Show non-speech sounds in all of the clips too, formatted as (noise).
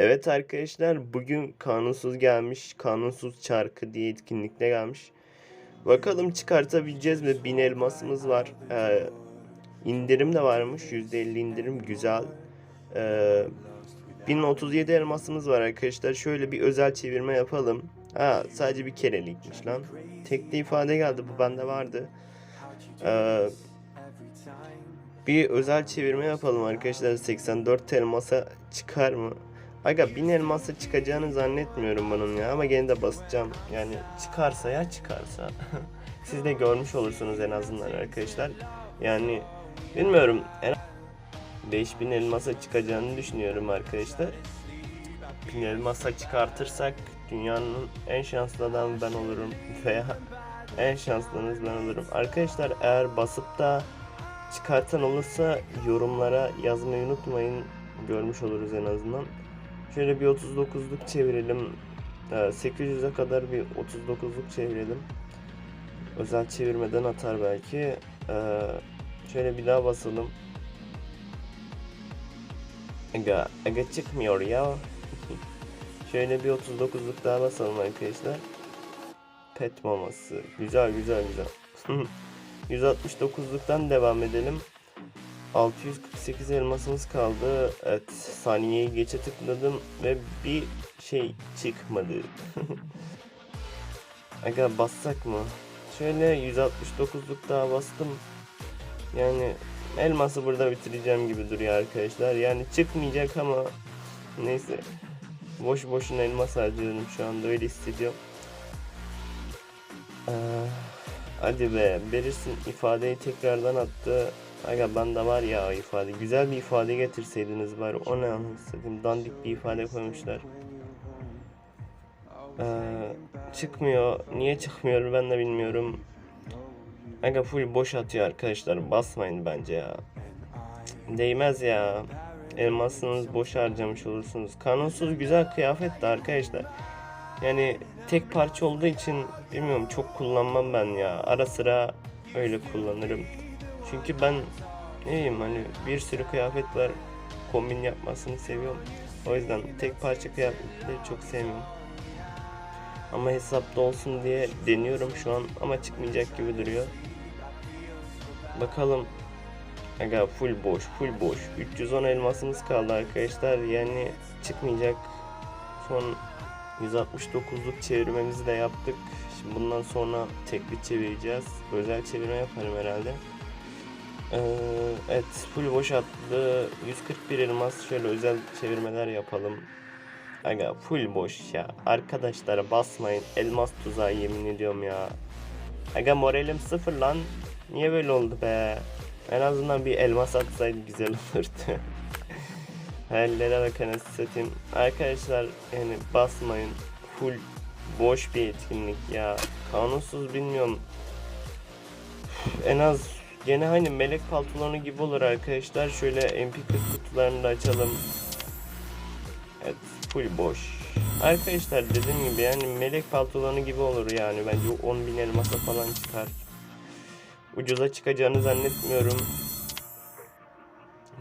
Evet arkadaşlar bugün kanunsuz gelmiş. Kanunsuz çarkı diye etkinlikte gelmiş. Bakalım çıkartabileceğiz mi? 1000 elmasımız var. Ee, indirim de varmış. %50 indirim güzel. Ee, 1037 elmasımız var arkadaşlar. Şöyle bir özel çevirme yapalım. Ha sadece bir kerelikmiş lan. Tekli ifade geldi. Bu bende vardı. Ee, bir özel çevirme yapalım arkadaşlar. 84 elmasa çıkar mı? Aga 1000 elmasa çıkacağını zannetmiyorum bunun ya ama gene de basacağım. Yani çıkarsa ya çıkarsa. (laughs) Siz de görmüş olursunuz en azından arkadaşlar. Yani bilmiyorum. En 5000 elmasa çıkacağını düşünüyorum arkadaşlar. 1000 elmasa çıkartırsak dünyanın en şanslı adamı ben olurum (laughs) veya en şanslınız ben olurum. Arkadaşlar eğer basıp da çıkartan olursa yorumlara yazmayı unutmayın. Görmüş oluruz en azından. Şöyle bir 39'luk çevirelim. Ee, 800'e kadar bir 39'luk çevirelim. Özel çevirmeden atar belki. Ee, şöyle bir daha basalım. Aga, aga çıkmıyor ya. (laughs) şöyle bir 39'luk daha basalım arkadaşlar. Pet maması. Güzel güzel güzel. (laughs) 169'luktan devam edelim. 648 elmasımız kaldı. Evet saniyeyi geçe tıkladım ve bir şey çıkmadı. (laughs) Aga bassak mı? Şöyle 169'luk daha bastım. Yani elması burada bitireceğim gibi duruyor arkadaşlar. Yani çıkmayacak ama neyse. Boş boşuna elmas harcıyorum şu anda öyle hissediyorum. Ee, hadi be verirsin ifadeyi tekrardan attı. Aga bende var ya ifade. Güzel bir ifade getirseydiniz bari. O ne anlatayım. Dandik bir ifade koymuşlar. Ee, çıkmıyor. Niye çıkmıyor ben de bilmiyorum. Aga full boş atıyor arkadaşlar. Basmayın bence ya. Değmez ya. Elmasınız boş harcamış olursunuz. Kanunsuz güzel kıyafet de arkadaşlar. Yani tek parça olduğu için bilmiyorum çok kullanmam ben ya. Ara sıra öyle kullanırım. Çünkü ben ne bileyim hani bir sürü kıyafet var. Kombin yapmasını seviyorum. O yüzden tek parça kıyafetleri çok sevmiyorum. Ama hesapta olsun diye deniyorum şu an ama çıkmayacak gibi duruyor. Bakalım. Aga full boş, full boş. 310 elmasımız kaldı arkadaşlar. Yani çıkmayacak. Son 169'luk çevirmemizi de yaptık. Şimdi bundan sonra tekli çevireceğiz. Özel çevirme yaparım herhalde. Ee, evet full boş attı. 141 elmas şöyle özel çevirmeler yapalım. Aga full boş ya. Arkadaşlara basmayın. Elmas tuzağı yemin ediyorum ya. Aga moralim sıfır lan. Niye böyle oldu be? En azından bir elmas atsaydı güzel olurdu. (laughs) Hayallere bakın satayım. Arkadaşlar yani basmayın. Full boş bir etkinlik ya. Kanunsuz bilmiyorum. En az gene hani melek paltolarını gibi olur arkadaşlar. Şöyle MP40 kutularını da açalım. Evet full boş. Arkadaşlar dediğim gibi yani melek paltolarını gibi olur yani. Bence 10 bin elmasa falan çıkar. Ucuza çıkacağını zannetmiyorum.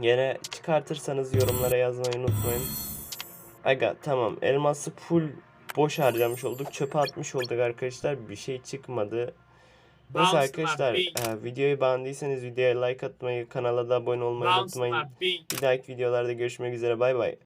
Yine çıkartırsanız yorumlara yazmayı unutmayın. Aga tamam elması full boş harcamış olduk. Çöpe atmış olduk arkadaşlar. Bir şey çıkmadı. Neyse arkadaşlar e, videoyu beğendiyseniz videoya like atmayı, kanala da abone olmayı unutmayın. Bir dahaki videolarda görüşmek üzere bay bay.